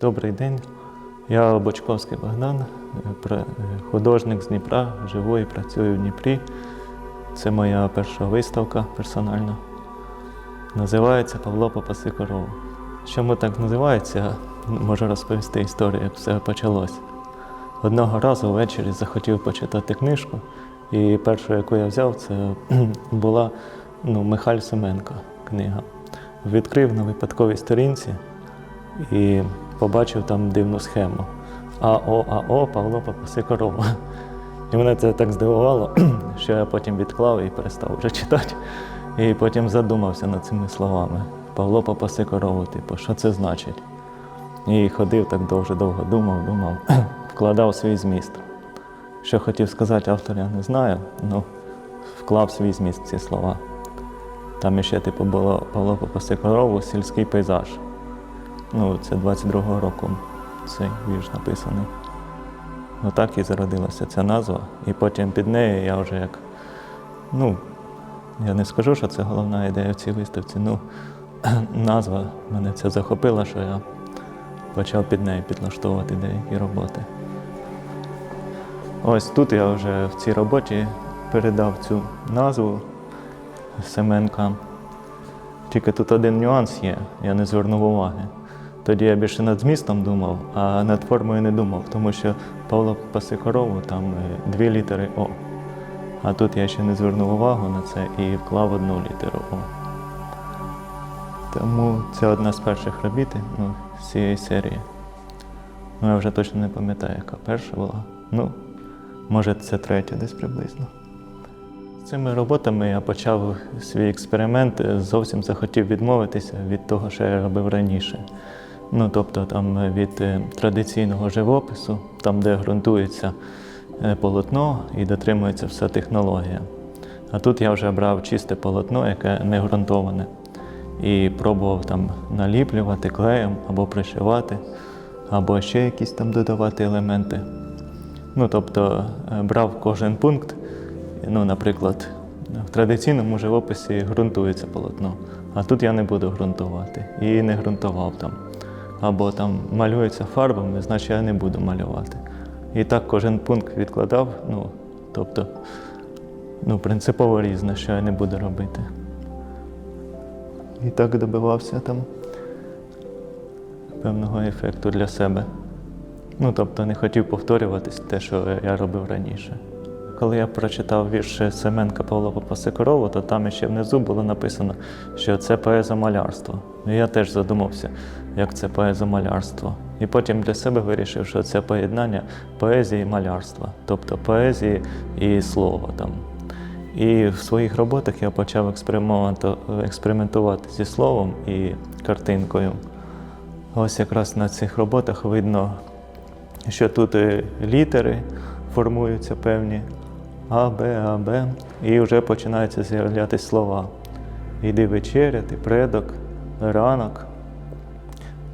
Добрий день. Я Бочковський Богдан, е, е, художник з Дніпра, живу і працюю в Дніпрі. Це моя перша виставка персональна. Називається Павло Попаси корову. Чому так називається? Можу розповісти історію, як все почалося. Одного разу ввечері захотів почитати книжку, і першу, яку я взяв, це була ну, Михаль Семенко книга. Відкрив на випадковій сторінці і побачив там дивну схему. АО, АО, Павло попаси корову. І мене це так здивувало, що я потім відклав і перестав вже читати. І потім задумався над цими словами. Павло попаси корову, типу, що це значить? І ходив так дуже довго, думав, думав, вкладав свій зміст. Що хотів сказати автор, я не знаю, ну вклав свій зміст ці слова. Там іще, типу, було Павло попаси корову, сільський пейзаж. Ну, це 22-го року цей вірш написаний. Ну так і зародилася ця назва. І потім під нею я вже як. Ну, я не скажу, що це головна ідея в цій виставці. Ну, назва мене це захопила, що я почав під нею підлаштовувати деякі роботи. Ось тут я вже в цій роботі передав цю назву Семенка. Тільки тут один нюанс є, я не звернув уваги. Тоді я більше над змістом думав, а над формою не думав, тому що Павло паси корову там е, дві літери О. А тут я ще не звернув увагу на це і вклав одну літеру О. Тому це одна з перших робіт ну, цієї серії. Ну, я вже точно не пам'ятаю, яка перша була. Ну, може, це третя десь приблизно. З цими роботами я почав свій експеримент, е, зовсім захотів відмовитися від того, що я робив раніше. Ну, тобто там е, від е, традиційного живопису, там, де ґрунтується е, полотно і дотримується вся технологія. А тут я вже брав чисте полотно, яке не ґрунтоване, і пробував там наліплювати клеєм або пришивати, або ще якісь там додавати елементи. Ну, тобто брав кожен пункт, ну, наприклад, в традиційному живописі ґрунтується полотно, а тут я не буду ґрунтувати і не ґрунтував там. Або там малюється фарбами, значить я не буду малювати. І так кожен пункт відкладав, ну, тобто, ну, принципово різне, що я не буду робити. І так добивався там певного ефекту для себе. Ну, тобто не хотів повторюватись те, що я робив раніше. Коли я прочитав вірш Семенка Павла Попаси корову, то там ще внизу було написано, що це поезомалярство. І я теж задумався, як це поезомалярство. І потім для себе вирішив, що це поєднання поезії і малярства, тобто поезії і слова там. І в своїх роботах я почав експерименту- експериментувати зі словом і картинкою. Ось якраз на цих роботах видно, що тут літери формуються певні А, Б, А, Б, і вже починаються з'являтися слова. Іди вечеряти, предок, ранок.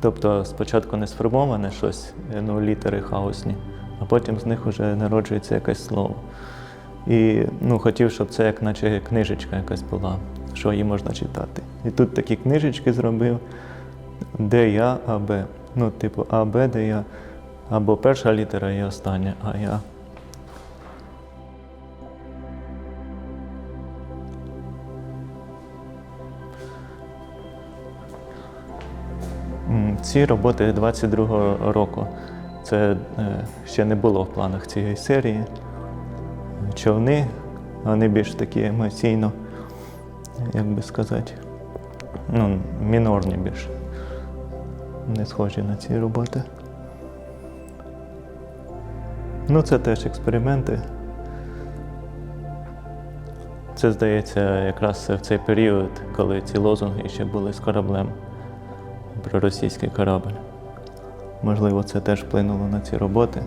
Тобто спочатку не сформоване щось, ну, літери хаосні, а потім з них вже народжується якесь слово. І ну, хотів, щоб це як наче книжечка якась була, що її можна читати. І тут такі книжечки зробив, де я, А, Б. Ну, типу, А, Б, де я, або перша літера і остання, а я. Ці роботи 22-го року. Це е, ще не було в планах цієї серії. Човни, вони більш такі емоційно, як би сказати, ну, мінорні більш. Не схожі на ці роботи. Ну, це теж експерименти. Це, здається, якраз в цей період, коли ці лозунги ще були з кораблем про російський корабль. Можливо, це теж вплинуло на ці роботи.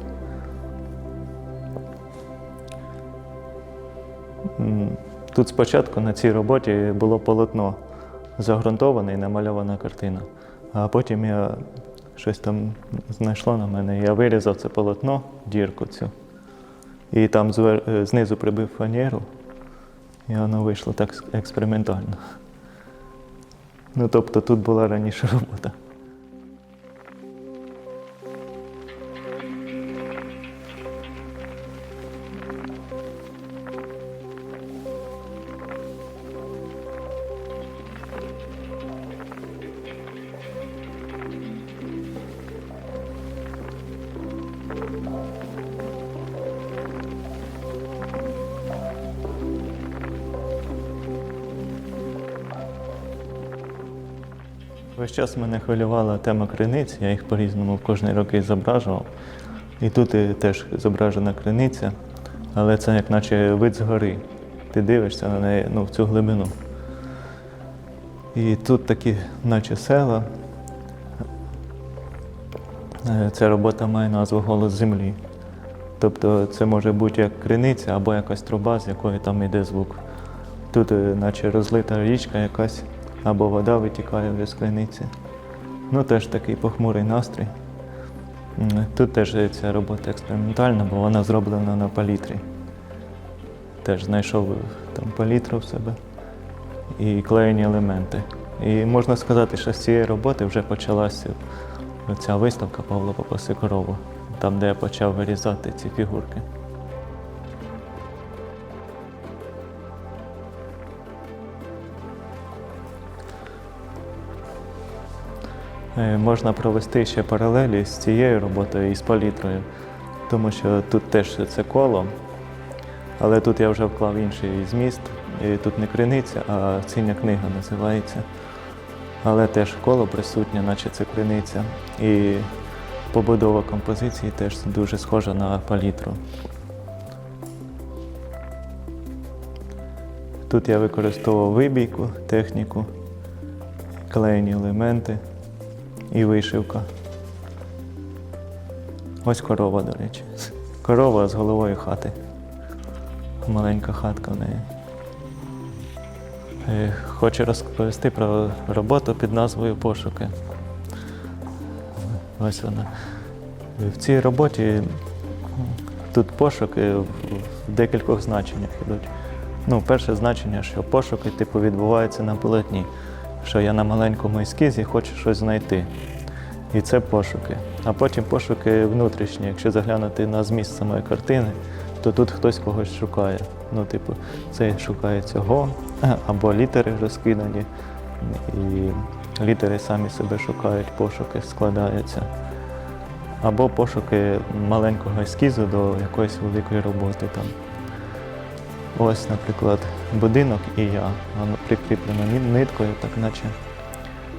Тут спочатку на цій роботі було полотно загрунтоване і намальована картина. А потім я щось там знайшло на мене. Я вирізав це полотно, дірку цю. І там е, знизу прибив фанеру, і воно вийшло так експериментально. Ну, тобто тут була раніше робота. Весь час мене хвилювала тема криниць, я їх по-різному в кожний роки зображував. І тут теж зображена криниця, але це як наче вид згори. Ти дивишся на неї ну, в цю глибину. І тут такі, наче села. Е, Ця робота має назву Голос землі. Тобто це може бути як криниця або якась труба, з якої там йде звук. Тут е, наче розлита річка якась, або вода витікає вже з криниці. Ну теж такий похмурий настрій. Тут теж ця робота експериментальна, бо вона зроблена на палітрі. Теж знайшов е, там палітру в себе і клеєні елементи. І можна сказати, що з цієї роботи вже почалася ця виставка Павла Попаси корову, там, де я почав вирізати ці фігурки. Можна провести ще паралелі з цією роботою і з палітрою, тому що тут теж це коло, але тут я вже вклав інший зміст. І тут не криниця, а синя книга називається. Але теж коло присутнє, наче це криниця. І побудова композиції теж дуже схожа на палітру. Тут я використовував вибійку, техніку, клеєні елементи і вишивка. Ось корова, до речі. Корова з головою хати. Маленька хатка в неї. Е, Хочу розповісти про роботу під назвою Пошуки. Ось вона. В цій роботі тут пошуки в декількох значеннях йдуть. Ну, перше значення, що пошуки типу, відбуваються на полотні, що я на маленькому ескізі хочу щось знайти. І це пошуки. А потім пошуки внутрішні. Якщо заглянути на зміст самої картини, то тут хтось когось шукає. Ну, типу, це шукає цього, або літери розкидані, і літери самі себе шукають, пошуки складаються. Або пошуки маленького ескізу до якоїсь великої роботи там. Ось, наприклад, будинок і я. Воно прикріплено ниткою, так наче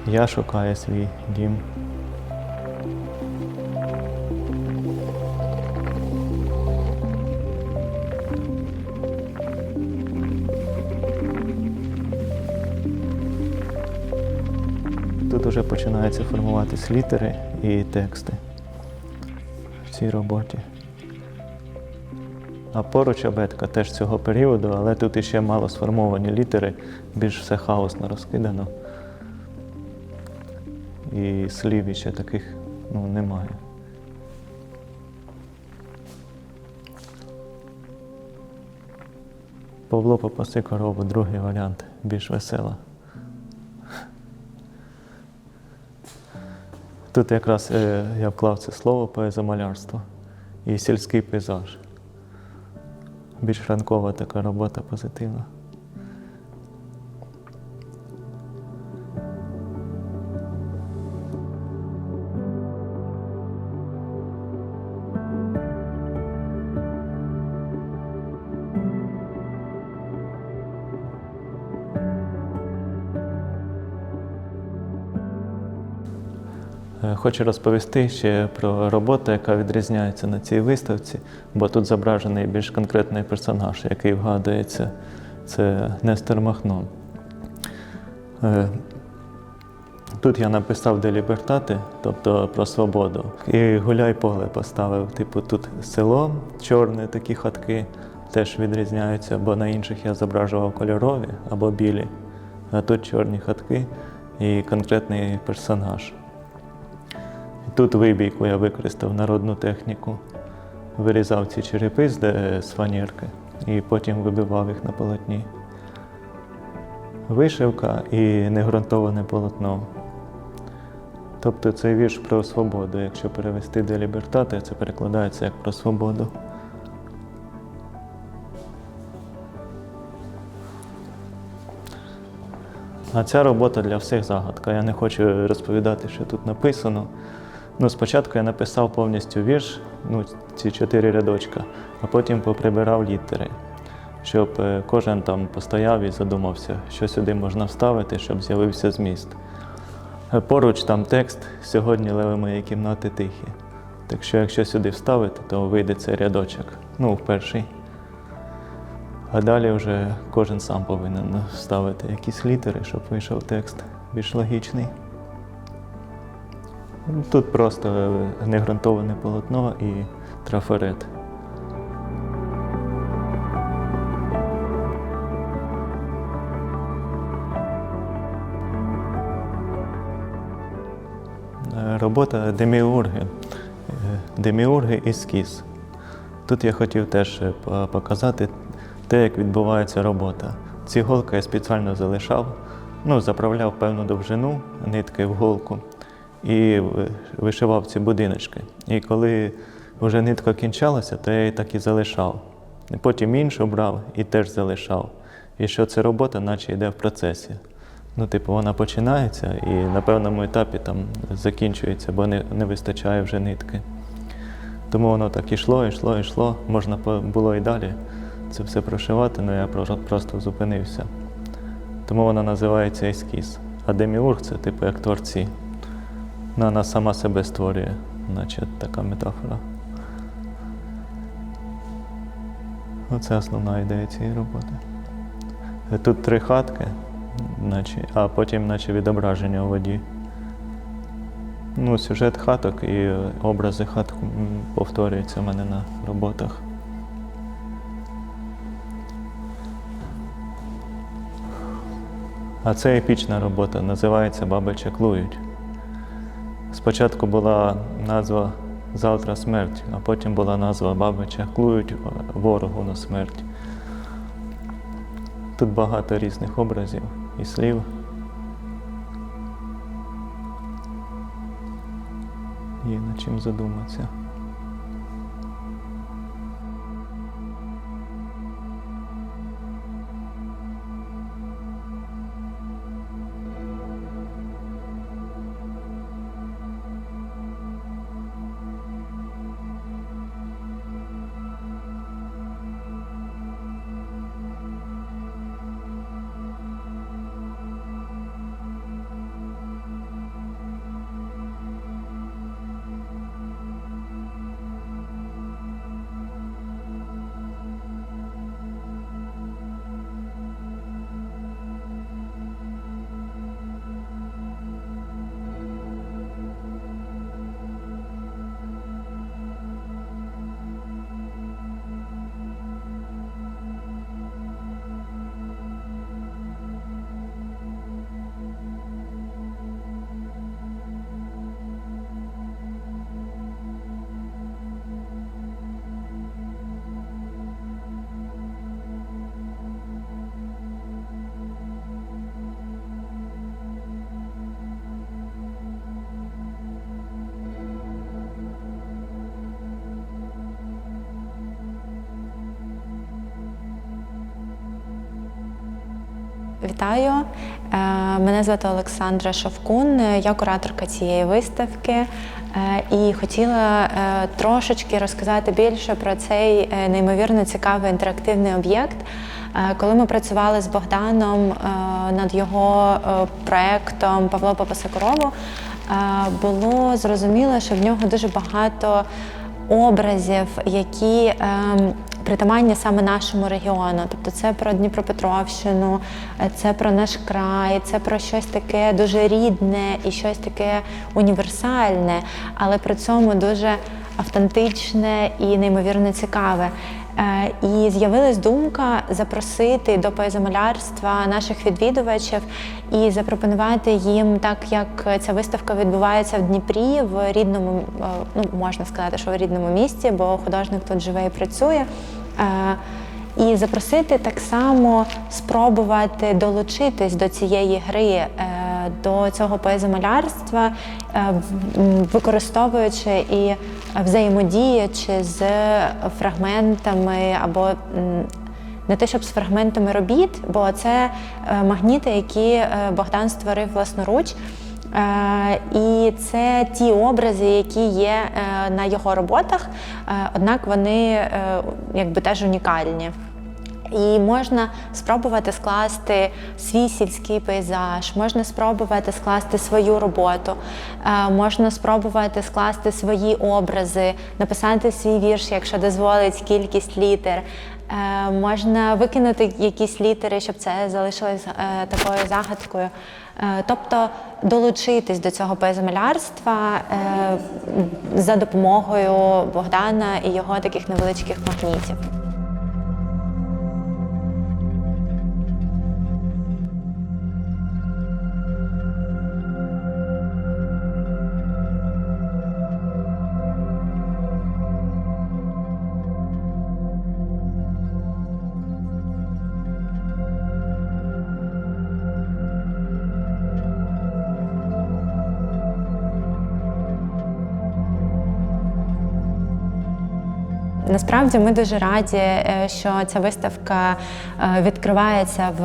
я шукаю свій дім. Вже починаються формуватись літери і тексти в цій роботі. А поруч абетка теж цього періоду, але тут іще мало сформовані літери, більш все хаосно розкидано. І слів іще таких ну, немає. Павло попаси корову, другий варіант, більш весела. Тут якраз е, я вклав це слово поезомалярство і сільський пейзаж. Більш ранкова така робота позитивна. Хочу розповісти ще про роботу, яка відрізняється на цій виставці, бо тут зображений більш конкретний персонаж, який вгадується. Це Нестор Махно. Е, Тут я написав де лібертати, тобто про свободу. І гуляй поле поставив. Типу, тут село, чорне такі хатки теж відрізняються, бо на інших я зображував кольорові або білі, а тут чорні хатки і конкретний персонаж. Тут вибійку я використав народну техніку. Вирізав ці черепи з е, фанірки і потім вибивав їх на полотні. Вишивка і негрунтоване полотно. Тобто цей вірш про свободу. Якщо перевести до лібертати, це перекладається як про свободу. А ця робота для всіх загадка. Я не хочу розповідати, що тут написано. Ну, спочатку я написав повністю вірш, ну, ці чотири рядочка, а потім поприбирав літери, щоб е, кожен там постояв і задумався, що сюди можна вставити, щоб з'явився зміст. Е, Поруч там текст Сьогодні леви моєї кімнати тихі. Так що, якщо сюди вставити, то вийде цей рядочок. Ну, в перший. А далі вже кожен сам повинен вставити якісь літери, щоб вийшов текст більш логічний. Тут просто е, негрунтоване полотно і трафарет. Е, Робота деміурги. Е, Деміурги ескіз. Тут я хотів теж показати те, як відбувається робота. Ці голки я спеціально залишав, ну, заправляв певну довжину нитки в голку і вишивав ці будиночки. І коли вже нитка кінчалася, то я її так і залишав. Потім іншу брав і теж залишав. І що це робота, наче йде в процесі. Ну, типу, вона починається і на певному етапі там закінчується, бо не, не вистачає вже нитки. Тому воно так ішло, ішло, ішло. Можна було і далі це все прошивати, але я просто зупинився. Тому вона називається ескіз. А деміург це типу як творці. Ну, Вона сама себе створює, наче така метафора. Оце основна ідея цієї роботи. Тут три хатки, наче, а потім наче відображення у воді. Ну, сюжет хаток і образи хаток повторюються в мене на роботах. А це епічна робота, називається Баби чаклують. Спочатку була назва Завтра смерть, а потім була назва Баби чаклують ворогу на смерть. Тут багато різних образів і слів. Є над чим задуматися. Вітаю, Е, мене звати Олександра Шовкун, я кураторка цієї виставки е, і хотіла е, трошечки розказати більше про цей неймовірно цікавий інтерактивний об'єкт. Коли ми працювали з Богданом над його проектом Павло Попасакорову, е, було зрозуміло, що в нього дуже багато образів, які ем, притаманні саме нашому регіону. Тобто це про Дніпропетровщину, це про наш край, це про щось таке дуже рідне і щось таке універсальне, але при цьому дуже автентичне і неймовірно цікаве. Е, І з'явилась думка запросити до поезомолярства наших відвідувачів і запропонувати їм, так як ця виставка відбувається в Дніпрі, в рідному, е, ну можна сказати, що в рідному місті, бо художник тут живе і працює. Е, І запросити так само спробувати долучитись до цієї гри, е, до цього поезомолярства, е, використовуючи і взаємодіючи з фрагментами або не те, щоб з фрагментами робіт, бо це магніти, які Богдан створив власноруч. Е, І це ті образи, які є е, на його роботах, е, однак вони якби теж унікальні. І можна спробувати скласти свій сільський пейзаж, можна спробувати скласти свою роботу, можна спробувати скласти свої образи, написати свій вірш, якщо дозволить кількість літер. Можна викинути якісь літери, щоб це залишилось такою загадкою. Е, Тобто долучитись до цього пейзамалярства е, за допомогою Богдана і його таких невеличких магнітів. Насправді ми дуже раді, е, що ця виставка е, відкривається в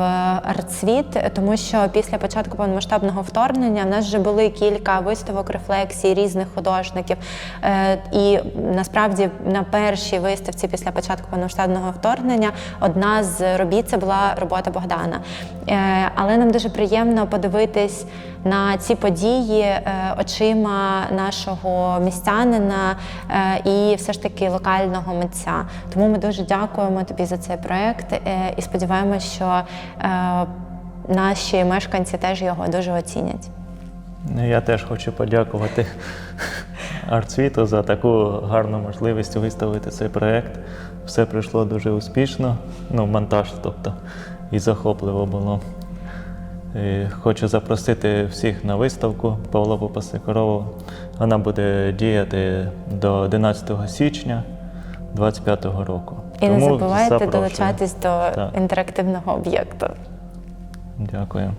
артсвіт, тому що після початку повномасштабного вторгнення в нас вже були кілька виставок рефлексій різних художників. Е, І насправді на першій виставці після початку повномасштабного вторгнення одна з робіт це була робота Богдана. Але нам дуже приємно подивитись на ці події е, очима нашого містянина е, і все ж таки локального митця. Тому ми дуже дякуємо тобі за цей проект е, і сподіваємося, що наші мешканці теж його дуже оцінять. Я теж хочу подякувати артсвіту за таку гарну можливість виставити цей проєкт. Все пройшло дуже успішно, ну, монтаж, тобто, і захопливо було. Хочу запросити всіх на виставку Павла Попасикорову. Вона буде діяти до 11 січня 2025 року. І не забувайте запрошую. долучатись до Так. інтерактивного об'єкту. Дякую.